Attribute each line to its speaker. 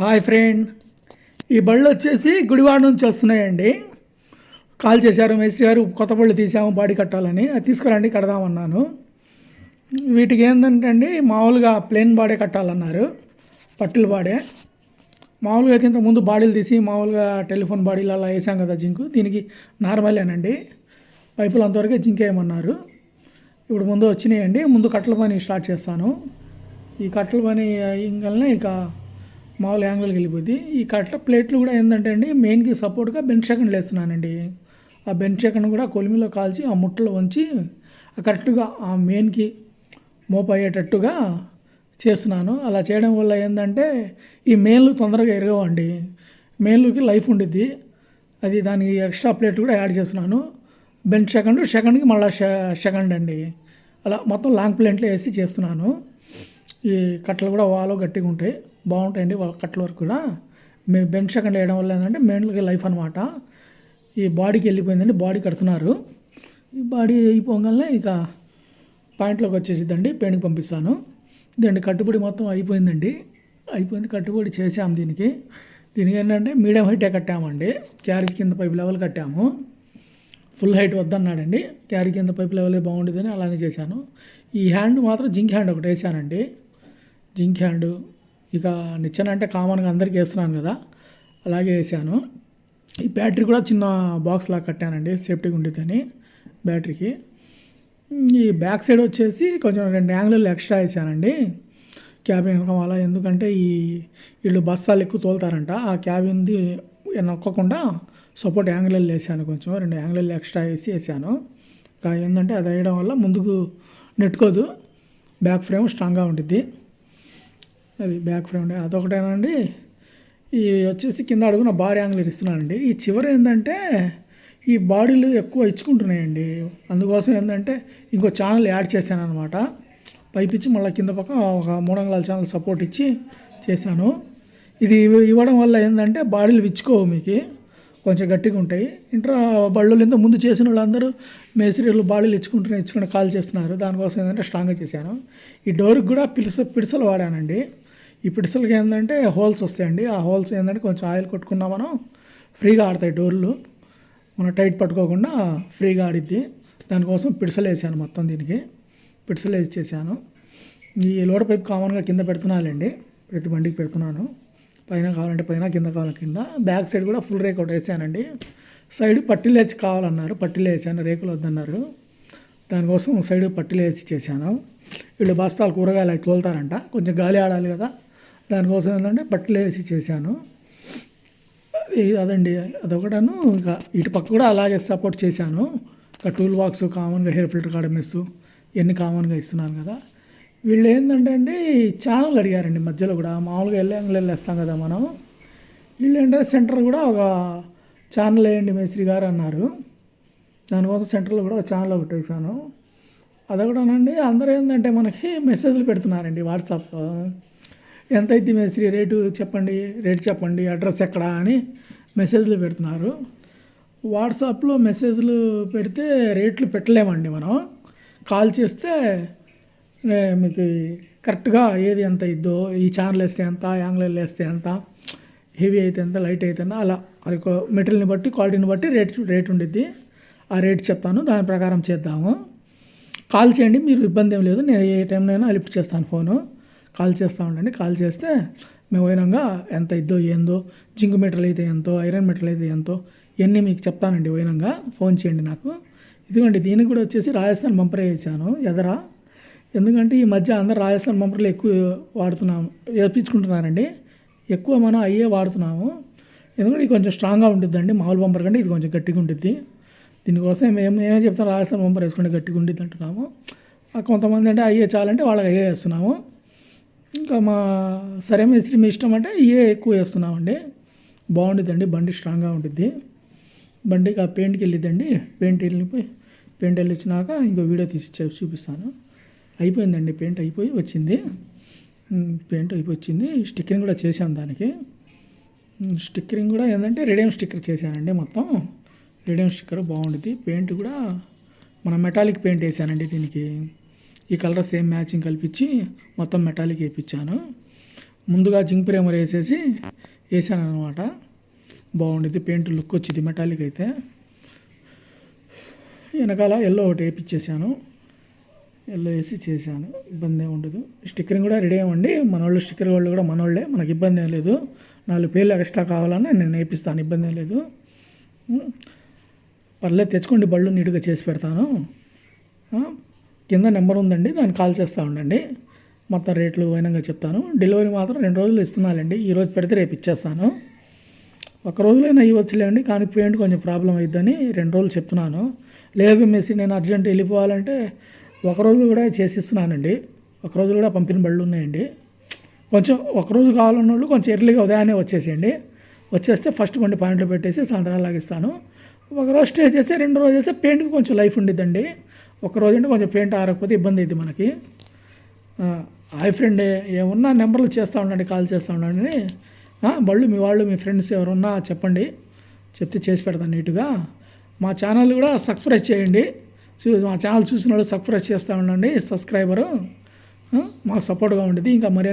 Speaker 1: Hi friend. ఈ బళ్ళు వచ్చేసి గుడివాడ నుంచి వస్తున్నాయండి. కాల్ చేశారు మేస్త్రి గారు కొత్త బళ్ళు తీసాము బాడీ కట్టాలని. అది తీసుకురండి కడదామన్నాను. వీటికి ఏంటంటే అండి మామూలుగా ప్లెయిన్ బాడే కట్టాలన్నారు. పట్టుల బాడే. మామూలుగా అయితే ఇంత ముందు బాడీలు తీసి మామూలుగా టెలిఫోన్ బాడీలు అలా వేసాం కదా జింకు. దీనికి నార్మలేనండి. పైపులు అంతవరకే జింక్ వేయమన్నారు. ఇప్పుడు ముందు వచ్చినాయండి. ముందు కట్టల పని స్టార్ట్ చేస్తాను. ఈ కట్టల పని ఇంకల్నే ఇక మామూలు యాంగిల్కి వెళ్ళిపోద్ది. ఈ కట్ల ప్లేట్లు కూడా ఏంటంటే అండి మెయిన్కి సపోర్ట్గా బెంచ్ సెకండ్లు వేస్తున్నానండి. ఆ బెంచ్ సెకండ్ కూడా కొలిమిలో కాల్చి ఆ ముట్టలో వంచి కరెక్ట్గా ఆ మెయిన్కి మోప్ అయ్యేటట్టుగా చేస్తున్నాను. అలా చేయడం వల్ల ఏంటంటే ఈ మెయిన్లు తొందరగా ఎరగవండి. మెయిన్లుకి లైఫ్ ఉండిద్ది. అది దానికి ఎక్స్ట్రా ప్లేట్ కూడా యాడ్ చేస్తున్నాను. బెంచ్ సెకండ్ సెకండ్కి మళ్ళీ సెకండ్ అండి. అలా మొత్తం లాంగ్ ప్లేట్లు వేసి చేస్తున్నాను. ఈ కట్టలు కూడా వాలో గట్టిగా ఉంటాయి. బాగుంటాయండి వాళ్ళ కట్ల వరకు కూడా. మీ బెంచ్ సెకండ్ వేయడం వల్ల ఏంటంటే మెయిన్లకి లైఫ్ అనమాట ఈ బాడీకి వెళ్ళిపోయిందండి బాడీ కడుతున్నారు. ఈ బాడీ అయిపోగానే ఇక పాయింట్లోకి వచ్చేసిద్దండి పెయింట్కి పంపిస్తాను. ఇదండి కట్టుబడి మొత్తం అయిపోయిందండి. అయిపోయింది కట్టుబడి చేసాము దీనికి. దీనికి ఏంటంటే మీడియం హైటే కట్టామండి. క్యారేజ్ కింద పైపు లెవెల్ కట్టాము. ఫుల్ హైట్ వద్దన్నాడండి. క్యారీ కింద పైప్ లెవెలే బాగుండేదని అలానే చేశాను. ఈ హ్యాండ్ మాత్రం జింక్ హ్యాండ్ ఒకటి వేసానండి జింక్ హ్యాండ్ ఇక నిచ్చెన అంటే కామన్గా అందరికీ వేస్తున్నాను కదా అలాగే వేసాను. ఈ బ్యాటరీ కూడా చిన్న బాక్స్ లాగా కట్టానండి సేఫ్టీగా ఉండేదని బ్యాటరీకి. ఈ బ్యాక్ సైడ్ వచ్చేసి కొంచెం రెండు యాంగిల్ ఎక్స్ట్రా వేసానండి క్యాబిన్ వెనకం అలా ఎందుకంటే ఈ వీళ్ళు బస్తాలు ఎక్కువ తోలుతారంట ఆ క్యాబిన్ది నొక్కకుండా సపోర్ట్ యాంగిల్ వేసాను కొంచెం రెండు యాంగిల్ ఎక్స్ట్రా వేసి వేసాను. ఇంకా ఏంటంటే అది వేయడం వల్ల ముందుకు నెట్టుకోదు బ్యాక్ ఫ్రేమ్ స్ట్రాంగ్గా ఉంటుంది అది బ్యాక్ ఫ్రేమ్ అదొకటేనండి. ఈ వచ్చేసి కింద అడుగున బార్ యాంగిల్ ఇస్తున్నానండి. ఈ చివరి ఏంటంటే ఈ బాడీలు ఎక్కువ ఇచ్చుకుంటున్నాయండి. అందుకోసం ఏంటంటే ఇంకో ఛానల్ యాడ్ చేశాను అనమాట పైప్ ఇచ్చి మళ్ళీ కింద పక్క ఒక మూడు ఛానల్ సపోర్ట్ ఇచ్చి చేశాను. ఇది ఇవ్వడం వల్ల ఏంటంటే బాడీలు విచ్చుకోవు మీకు. కొంచెం గట్టిగా ఉంటాయి. ఇంట్రా బళ్ళు ఇంత ముందు చేసిన వాళ్ళందరూ మేస్త్రీలు బాడీలు ఇచ్చుకుంటున్నారు ఇచ్చుకుంటే కాల్ చేస్తున్నారు. దానికోసం ఏంటంటే స్ట్రాంగ్గా చేశాను. ఈ డోర్కి కూడా పిలుస పిడిసలు వాడానండి. ఈ పిడిసలకి ఏంటంటే హోల్స్ వస్తాయండి. ఆ హోల్స్ ఏంటంటే కొంచెం ఆయిల్ కొట్టుకున్నా మనం ఫ్రీగా ఆడతాయి డోర్లు. మనం టైట్ పట్టుకోకుండా ఫ్రీగా ఆడిద్ది. దానికోసం పిడిసలు వేసాను మొత్తం దీనికి. పిడిసలు వేసి చేశాను. ఈ లోడ పైప్ కామన్గా కింద పెడుతున్నానండి. ప్రతి బండికి పెడుతున్నాను. పైన కావాలంటే పైన కింద కావాలంటే కింద. బ్యాక్ సైడ్ కూడా ఫుల్ రేక్ ఒకటి వేసానండి. సైడ్ పట్టిలు వేసి కావాలన్నారు. పట్టిలు వేసాను. రేకులు వద్దన్నారు. దానికోసం సైడ్ పట్టిలు వేసి చేశాను. వీళ్ళు బస్తాలు కూరగాయలు అవి తోలుతారంట. కొంచెం గాలి ఆడాలి కదా. దానికోసం ఏంటంటే బట్టలు వేసి చేశాను. అదండి అదొకటను ఇంకా ఇటు పక్క కూడా అలాగే సపోర్ట్ చేశాను. ఇంకా టూల్ బాక్స్ కామన్గా హెయిర్ ఫిల్టర్ కాడ ఇస్తూ ఇవన్నీ కామన్గా ఇస్తున్నాను కదా. వీళ్ళు ఏంటంటే అండి ఛానల్ అడిగారండి మధ్యలో కూడా. మామూలుగా వెళ్ళి వెళ్ళేస్తాం కదా మనం. వీళ్ళు ఏంటంటే సెంటర్ కూడా ఒక ఛానల్ వేయండి మేస్త్రి గారు అన్నారు. దానికోసం సెంటర్లో కూడా ఒక ఛానల్ ఒకటి వేసాను అదొకటనండి అందరూ ఏంటంటే మనకి మెసేజ్లు పెడుతున్నారండి వాట్సాప్ ఎంత అయితే మేస్త్రి రేటు చెప్పండి రేటు చెప్పండి అడ్రస్ ఎక్కడ అని మెసేజ్లు పెడుతున్నారు. వాట్సాప్లో మెసేజ్లు పెడితే రేట్లు పెట్టలేమండి మనం. కాల్ చేస్తే మీకు కరెక్ట్గా ఏది ఎంత ఇద్దో ఈ ఛానల్ వేస్తే ఎంత యాంగ్లర్లు వేస్తే ఎంత హెవీ అయితే ఎంత లైట్ అయితే ఎంత అలా. అది మెటీరియల్ని బట్టి క్వాలిటీని బట్టి రేట్ రేట్ ఉండిద్ది. ఆ రేట్ చెప్తాను దాని ప్రకారం చేద్దాము. కాల్ చేయండి మీరు ఇబ్బంది ఏం లేదు నేను ఏ టైంలో లిఫ్ట్ చేస్తాను ఫోను. కాల్ చేస్తూ ఉండండి. కాల్ చేస్తే మేము పోయినాక ఎంత ఇద్దో ఏందో జింక్ మెటీరియల్ అయితే ఎంతో ఐరన్ మెటీరియల్ అయితే ఎంతో ఇవన్నీ మీకు చెప్తానండి పోయినాక ఫోన్ చేయండి నాకు. ఇదిగోండి దీనికి కూడా వచ్చేసి రాజస్థాన్ బంపర్ వేసాను ఎదరా. ఎందుకంటే ఈ మధ్య అందరు రాజస్థాన్ బంపర్లు ఎక్కువ వాడుతున్నాము వేపించుకుంటున్నారండి. ఎక్కువ మనం అయ్యే వాడుతున్నాము. ఎందుకంటే ఇది కొంచెం స్ట్రాంగ్గా ఉంటుందండి మామూలు బంపర్ కంటే ఇది కొంచెం గట్టిగా ఉంటుంది దీనికోసం మేము ఏమేమి చెప్తాం రాజస్థాన్ బంపర్ వేసుకుంటే గట్టిగా ఉంటుంది అంటున్నాము. కొంతమంది అంటే అయ్యే చాలంటే వాళ్ళకి అయ్యే వేస్తున్నాము. ఇంకా మా సరే మేస్త్రి మీ ఇష్టం అంటే ఇయే ఎక్కువ వేస్తున్నామండి. బాగుండిద్దండి బండి స్ట్రాంగ్గా ఉంటుంది బండికి ఆ పెయింట్కి వెళ్ళిద్దండి. పెయింట్ వెళ్ళిపోయి పెయింట్ వెళ్ళిచ్చినాక ఇంకో వీడియో తీసి చూపిస్తాను. అయిపోయిందండి పెయింట్ అయిపోయి వచ్చింది. పెయింట్ అయిపోయి వచ్చింది. స్టిక్కరింగ్ కూడా చేశాను దానికి. స్టిక్కరింగ్ కూడా ఏంటంటే రెడియం స్టిక్కర్ చేశానండి మొత్తం. రెడియం స్టిక్కర్ బాగుంటుంది పెయింట్ కూడా మన మెటాలిక్ పెయింట్ వేసానండి దీనికి. ఈ కలర్ సేమ్ మ్యాచింగ్ కల్పించి మొత్తం మెటాలిక్ వేయించాను ముందుగా జింక్ ప్రేమర్ వేసేసి వేసాను అనమాట బాగుండేది పెయింట్ లుక్ వచ్చింది మెటాలిక్ అయితే. వెనకాల ఎల్లో ఒకటి వేయించేసాను ఎల్లో వేసి చేశాను. ఇబ్బంది ఏమి ఉండదు. స్టిక్కరింగ్ కూడా రెడీ అవ్వండి మన వాళ్ళు స్టిక్కర్ వాళ్ళు కూడా మన వాళ్ళే మనకి ఇబ్బంది ఏం లేదు. నాలుగు పేర్లు ఎక్స్ట్రా కావాలన్నా నేను నేర్పిస్తాను ఇబ్బంది ఏం లేదు. పర్లేదు తెచ్చుకోండి బళ్ళు నీట్గా చేసి పెడతాను. కింద నెంబర్ ఉందండి దాన్ని కాల్ చేస్తూ ఉండండి. మొత్తం రేట్లు వైనంగా చెప్తాను. డెలివరీ మాత్రం రెండు రోజులు ఇస్తున్నానండి. ఈరోజు పెడితే రేపు ఇచ్చేస్తాను. ఒక రోజులైనా ఇవ్వచ్చులేండి కానీ పెయింట్ కొంచెం ప్రాబ్లం అవుతుందని రెండు రోజులు చెప్తున్నాను. లేదు మెస్సి నేను అర్జెంట్ వెళ్ళిపోవాలంటే ఒక రోజు కూడా చేసిస్తున్నానండి. ఒక రోజు కూడా పంపిన బళ్ళు ఉన్నాయండి. కొంచెం ఒక రోజు కావాలన్న వాళ్ళు కొంచెం ఎర్లీగా ఉదయాన్నే వచ్చేసేయండి. వచ్చేస్తే ఫస్ట్ కొన్ని పాయింట్లు పెట్టేసి సాయంత్రం లాగిస్తాను ఒక రోజు స్టే చేస్తే రెండు రోజు చేస్తే పెయింట్కి కొంచెం లైఫ్ ఉండిద్దండి. రోజు అంటే కొంచెం పెయింట్ ఆరకపోతే ఇబ్బంది అయింది మనకి. హాయ్ ఫ్రెండ్ ఏమున్నా నెంబర్లు చేస్తూ ఉండండి కాల్ చేస్తూ ఉండండి బళ్ళు మీ వాళ్ళు మీ ఫ్రెండ్స్ ఎవరున్నా చెప్పండి. చెప్తే చేసి పెడతాను నీట్గా. మా ఛానల్ కూడా సబ్స్క్రైబ్ చేయండి. చూ- మా ఛానల్ చూసిన వాళ్ళు సబ్స్క్రైబ్ చేస్తూ ఉండండి సబ్స్క్రైబరు. మాకు సపోర్ట్గా ఉండేది ఇంకా మరి